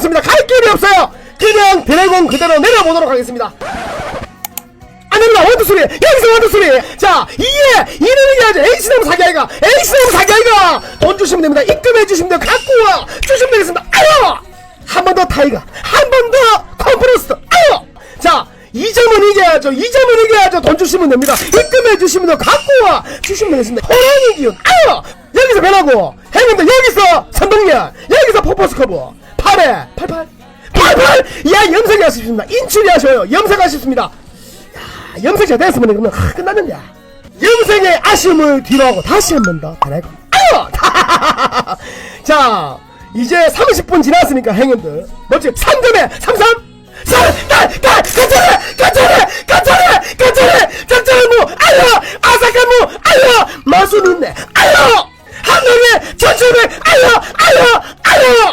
없습니다. 갈 길이 없어요. 그냥 드래곤 그대로 내려보도록 하겠습니다. 아닙니다. 원투3 여기서 원투3 자 이에 이름이 해야죠. H나무 사기아이가. H나무 사기아이가. 돈 주시면 됩니다. 입금해 주시면 돼요. 갖고 와. 주시면 되겠습니다. 아유! 한 번 더 타이거. 한번 더 컴프레스 아유! 자 2점은 이겨야죠. 2점은 이겨야죠. 돈 주시면 됩니다. 입금해 주시면 돼요. 갖고 와. 주시면 되겠습니다. 호랑이 기운. 아유! 여기서 변하고. 형님들 여기서 선동열. 여기서 포포스커브 8회 88 88야 염색이 하십니다 인출이 하셔요 염색하십니다 염색 잘 됐으면 그러면 하, 끝났는데 염색의 아쉬움을 뒤로하고 다시 한 번 더 달아고 아유 자 이제 30분 지났으니까 행님들 멋지 3점에 33 3 가! 가! 가짜래! 가짜래! 가짜래! 가짜래! 가짜래 무! 아유! 한명에 천천히! 아유! 아유! 아유!